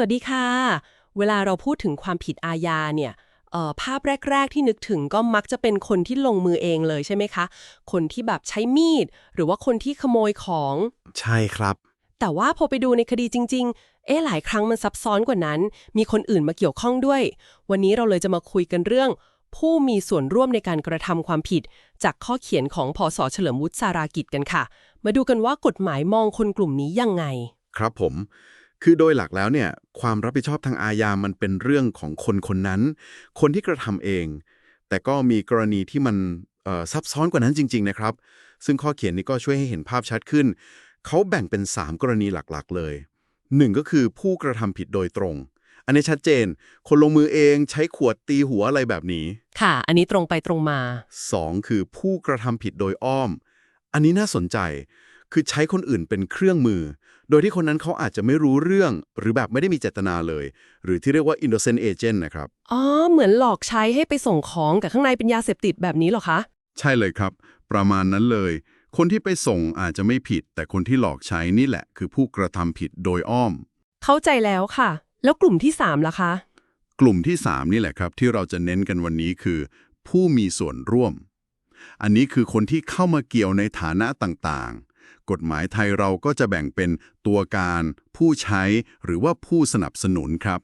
วัสดีค่ะ เวลาเราพูดถึงความผิดอาญาเนี่ยเอ่อภาพแรก ๆ ที่นึกถึงก็มักจะเป็นคนที่ลงมือเองเลยใช่ไหมคะ คนที่แบบใช้มีด หรือว่าคนที่ขโมยของ ใช่ครับ แต่ว่าพอไปดูในคดีจริง ๆ เอ๊ะหลายครั้งมันซับซ้อนกว่านั้น มีคนอื่นมาเกี่ยวข้องด้วย วันนี้เราเลยจะมาคุยกันเรื่อง ผู้มีส่วนร่วมในการกระทำความผิด จากข้อเขียนของพศเฉลิมวุฒิสารากิจกันค่ะ มาดูกันว่ากฎหมายมองคนกลุ่มนี้ยังไง ครับผม คือโดยหลักแล้วเนี่ยความรับผิดชอบทางอาญามันเป็นเรื่องของคนคนนั้น คนที่กระทำเอง แต่ก็มีกรณีที่มันเอ่อซับซ้อนกว่านั้นจริง ๆ นะครับ ซึ่งข้อเขียนนี้ก็ช่วยให้เห็นภาพชัดขึ้น เขาแบ่งเป็น 3 กรณีหลักๆ เลยหนึ่งก็คือผู้กระทำผิดโดยตรง อันนี้ชัดเจน คนลงมือเองใช้ขวดตีหัวอะไรแบบนี้ ค่ะ อันนี้ตรงไปตรงมา 2 คือผู้กระทำผิดโดยอ้อม อันนี้น่าสนใจ คือใช้คนอื่นเป็นเครื่องมือ โดยที่คนนั้นเขาอาจจะไม่รู้เรื่องหรือแบบไม่ได้มีเจตนาเลย หรือที่เรียกว่า innocent agent นะครับ อ๋อ เหมือนหลอกใช้ให้ไปส่งของแต่ข้างในเป็นยาเสพติดแบบนี้เหรอคะ ใช่เลยครับ ประมาณนั้นเลย คนที่ไปส่งอาจจะไม่ผิด แต่คนที่หลอกใช้นี่แหละ คือผู้กระทำผิดโดยอ้อม เข้าใจแล้วค่ะ แล้วกลุ่มที่3ล่ะคะ กลุ่มที่ 3 นี่แหละครับ ที่เราจะเน้นกันวันนี้คือ ผู้มีส่วนร่วม อันนี้คือคนที่เข้ามาเกี่ยวในฐานะต่างๆ กฎหมายไทยเราก็จะแบ่งเป็นตัวการ ผู้ใช้ หรือว่าผู้สนับสนุนครับ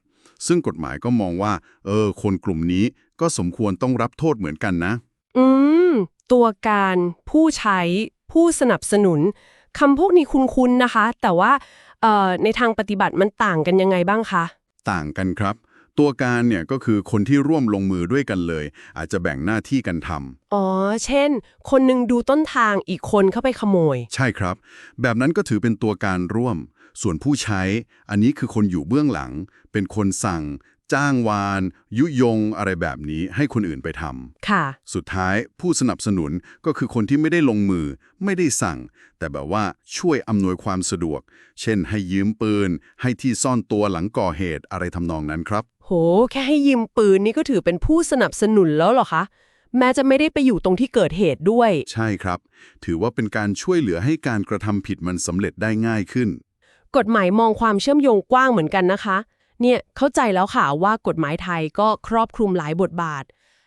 ซึ่งกฎหมายก็มองว่า เออ คนกลุ่มนี้ก็สมควรต้องรับโทษเหมือนกันนะ อืม ตัวการ ผู้ใช้ ผู้สนับสนุนคำพวกนี้คุ้นๆนะคะ แต่ว่าเอ่อในทางปฏิบัติมันต่างกันยังไงบ้างคะ ต่างกันครับ ตัวการเนี่ยก็คือคนที่ร่วมลงมือด้วยกันเลย อาจจะแบ่งหน้าที่กันทำอ๋อ เช่น คนหนึ่งดูต้นทางอีกคนเข้าไปขโมย ใช่ครับ แบบนั้นก็ถือเป็นตัวการร่วม ส่วนผู้ใช้ อันนี้คือคนอยู่เบื้องหลัง เป็นคนสั่ง จ้างวาน ยุยง อะไรแบบนี้ให้คนอื่นไปทำค่ะ สุดท้ายผู้สนับสนุนก็คือคนที่ไม่ได้ลงมือ ไม่ได้สั่ง แต่แบบว่าช่วยอำนวยความสะดวก เช่น ให้ยืมปืน ให้ที่ซ่อนตัวหลังก่อเหตุอะไรทำนองนั้นครับ โห แค่ให้ยืมปืนนี่ก็ถือเป็นผู้สนับสนุนแล้วเหรอคะ แม้จะไม่ได้ไปอยู่ตรงที่เกิดเหตุด้วย ใช่ครับ ถือว่าเป็นการช่วยเหลือให้การกระทำผิดมันสำเร็จได้ง่ายขึ้น กฎหมายมองความเชื่อมโยงกว้างเหมือนกันนะคะ เนี่ยเข้าใจแล้วค่ะว่ากฎหมายไทยก็ครอบคลุมหลายบทบาท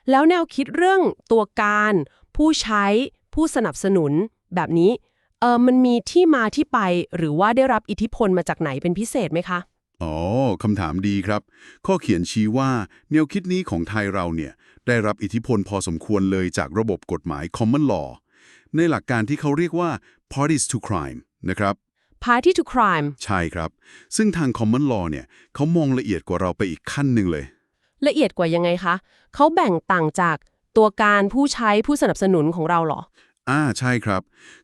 แล้วแนวคิดเรื่องตัวการ ผู้ใช้ ผู้สนับสนุน แบบนี้เออมันมีที่มาที่ไปหรือว่าได้รับอิทธิพลมาจากไหนเป็นพิเศษไหมคะ อ๋อคำถามดีครับ ข้อเขียนชี้ว่า แนวคิดนี้ของไทยเราเนี่ย ได้รับอิทธิพลพอสมควรเลยจากระบบกฎหมาย common law ในหลักการที่เขาเรียกว่า parties to crime นะครับ Party to crime ใช่ครับ ซึ่งทาง common law เนี่ยเขามองละเอียดกว่าเราไปอีกขั้นหนึ่งเลย ละเอียดกว่ายังไงคะ เขาแบ่งต่างจากตัวการผู้ใช้ผู้สนับสนุนของเราเหรออ่าใช่ครับ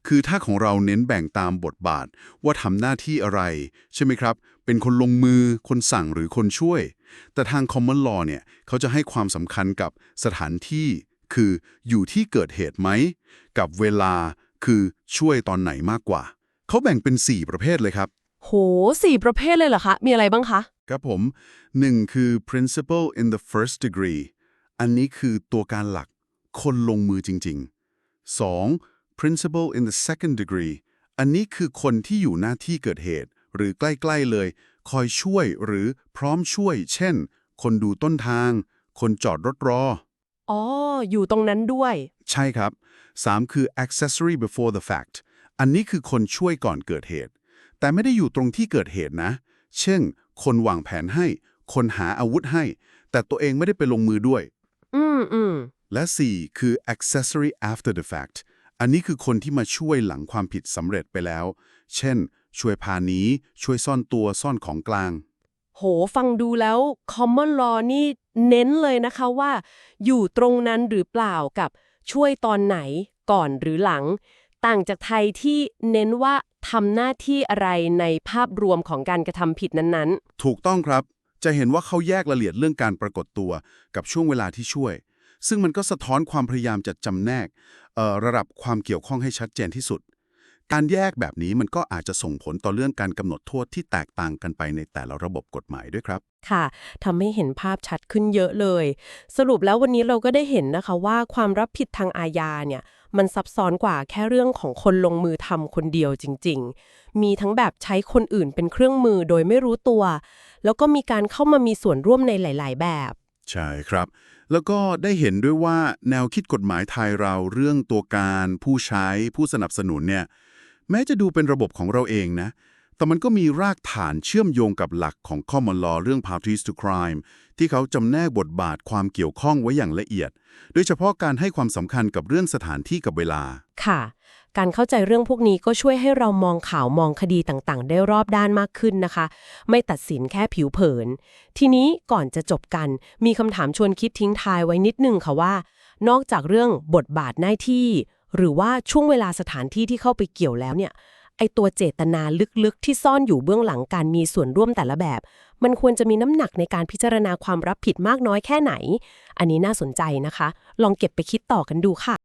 คือถ้าของเราเน้นแบ่งตามบทบาทว่าทำหน้าที่อะไร ใช่ไหมครับ เป็นคนลงมือ คนสั่งหรือคนช่วย แต่ทาง common law เนี่ยเขาจะให้ความสำคัญกับสถานที่ คืออยู่ที่เกิดเหตุไหม กับเวลาคือช่วยตอนไหนมากกว่า เขาแบ่งเป็น 4 ประเภทเลยครับ โหสี่ประเภทเลยเหรอคะ มีอะไรบ้างคะ ครับผม 1. คือ principle in the first degree อันนี้คือตัวการหลัก คนลงมือจริง ๆ 2. principle in the second degree อันนี้คือคนที่อยู่หน้าที่เกิดเหตุ หรือใกล้ๆเลย คอยช่วยหรือพร้อมช่วย เช่น คนดูต้นทาง คนจอดรถรอ อ๋อ อยู่ตรงนั้นด้วย ใช่ครับ 3. คือ accessory before the fact อันนี้คือคนช่วยก่อนเกิดเหตุ แต่ไม่ได้อยู่ตรงที่เกิดเหตุนะ เช่น คนวางแผนให้ คนหาอาวุธให้ แต่ตัวเองไม่ได้ไปลงมือด้วย อืมอืมและ 4 คือ accessory after the fact อันนี้คือคนที่มาช่วยหลังความผิดสำเร็จไปแล้ว เช่น ช่วยพาหนีช่วยซ่อนตัวซ่อนของกลาง โหฟังดูแล้ว common law นี่เน้นเลยนะคะว่า อยู่ตรงนั้นหรือเปล่ากับช่วยตอนไหนก่อนหรือหลัง ต่างจากไทยที่เน้นว่าทำหน้าที่อะไรในภาพรวมของการกระทำผิดนั้นถูกต้องครับจะเห็นว่าเขาแยกรายละเอียดเรื่องการปรากฏตัวกับช่วงเวลาที่ช่วย ซึ่งมันก็สะท้อนความพยายามจะจำแนกเอ่อระดับความเกี่ยวข้องให้ชัดเจนที่สุด การแยกแบบนี้มันก็อาจจะส่งผลต่อเรื่องการกำหนดโทษที่แตกต่างกันไปในแต่ละระบบกฎหมายด้วยครับๆค่ะทำให้เห็นภาพชัดขึ้นเยอะเลย สรุปแล้ววันนี้เราก็ได้เห็นนะคะว่าความรับผิดทางอาญาเนี่ย มันซับซ้อนกว่าแค่เรื่องของคนลงมือทำคนเดียวจริง ๆ มีทั้งแบบใช้คนอื่นเป็นเครื่องมือโดยไม่รู้ตัว แล้วก็มีการเข้ามามีส่วนร่วมในหลาย ๆ แบบใช่ครับ แล้วก็ได้เห็นด้วยว่าแนวคิดกฎหมายไทยเราเรื่องตัวการ ผู้ใช้ผู้สนับสนุนเนี่ย แม้จะดูเป็นระบบของเราเองนะ แต่มันก็มีรากฐานเชื่อมโยงกับหลักของ common law เรื่อง parties to crime ที่เขาจำแนกบทบาทความเกี่ยวข้องไว้อย่างละเอียด โดยเฉพาะการให้ความสำคัญกับเรื่องสถานที่กับเวลา ค่ะ การเข้าใจเรื่องพวกนี้ก็ช่วยให้เรามองข่าวมองคดีต่างๆ ได้รอบด้านมากขึ้นนะคะ ไม่ตัดสินแค่ผิวเผิน ทีนี้ก่อนจะจบกัน มีคำถามชวนคิดทิ้งทายไว้นิดนึงค่ะว่า นอกจากเรื่องบทบาทหน้าที่ หรือว่าช่วงเวลาสถานที่ที่เข้าไปเกี่ยวแล้วเนี่ยไอตัวเจตนาลึกๆ ที่ซ่อนอยู่เบื้องหลังการมีส่วนร่วมแต่ละแบบ มันควรจะมีน้ำหนักในการพิจารณาความรับผิดมากน้อยแค่ไหน อันนี้น่าสนใจนะคะ ลองเก็บไปคิดต่อกันดูค่ะ